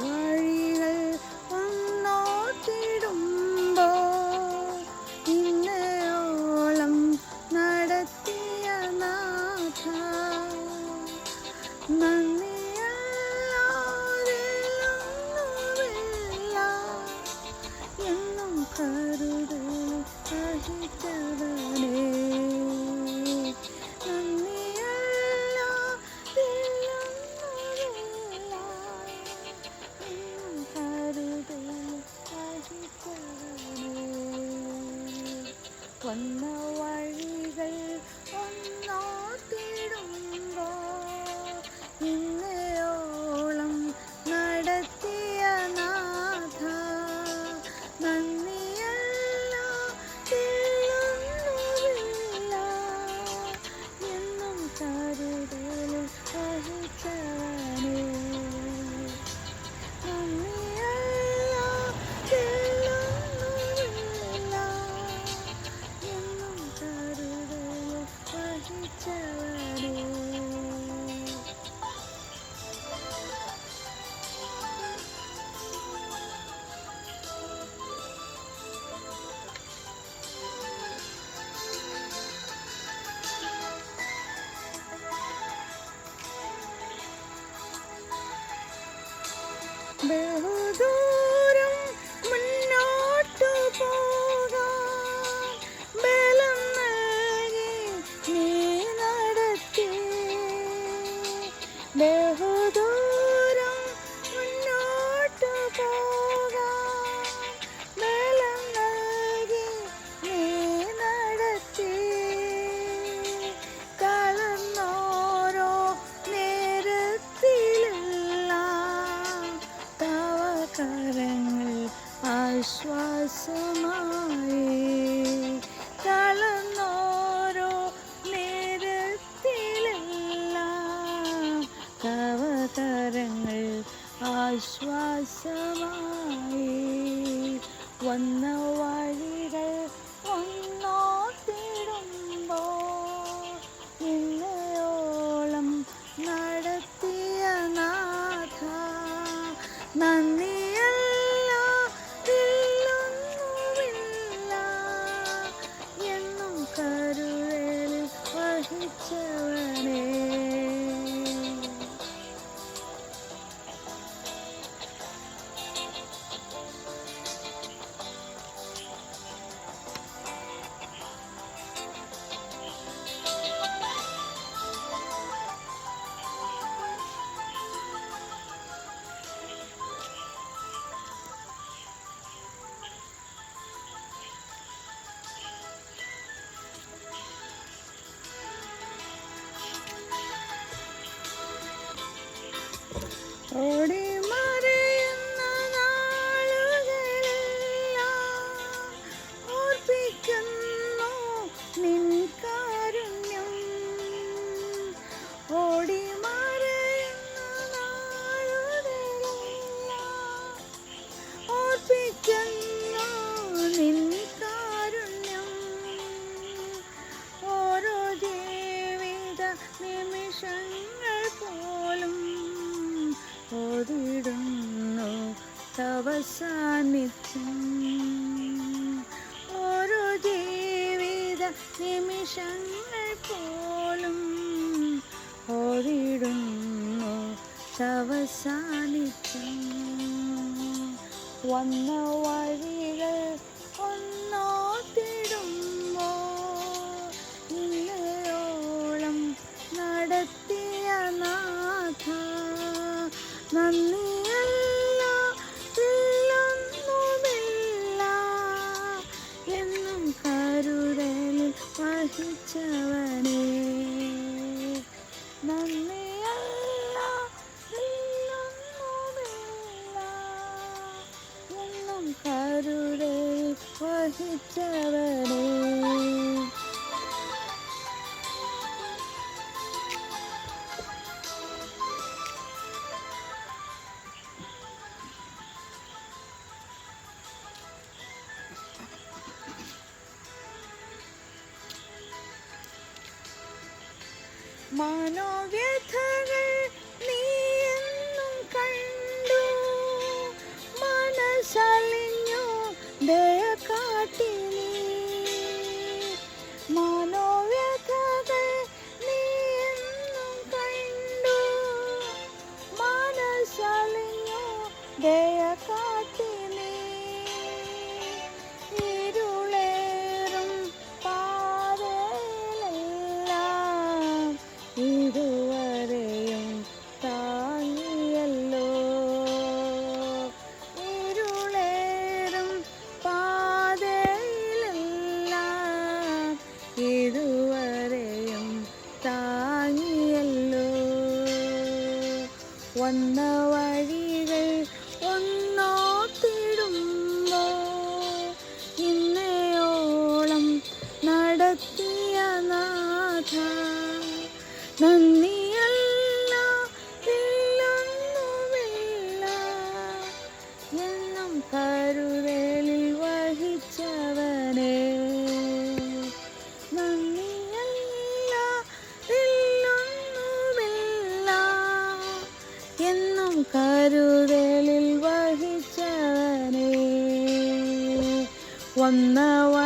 വഴികൾ എന്നും കരുതൽ സഹിച്ചവനേ. വന്ന വഴികൾ ഒന്നോട്ടിടുമ്പോ ഇന്നയോളം നടത്തിയ നാഥ നന്ദിയല്ല എന്നും കരുതൽ സഹിച്ചവനേ Bear ആശ്വാസമായി കളന്നോരോ നേരത്തിലെല്ലാം. കവതരങ്ങൾ ആശ്വാസമായി വന്ന വഴികൾ ഒന്നോത്തിടുമ്പോ സാന്നിധ്യം ഓരോ ജീവിത നിമിഷങ്ങൾ പോലും ഓടിടുന്നു. ശവസാന്നിധ്യം വന്ന വഴികൾ ഒന്നോത്തിടുമ്പോ ഇന്നയോളം നടത്തിയ നാഥ നന്ദിയല്ല നന്ദിയല്ല Mano. വഴികൾ ഒന്നോത്തിടുമ്പോ കരുതലിൽ വഹിച്ചവനെ വന്ന വഴികൾ ഒന്നോ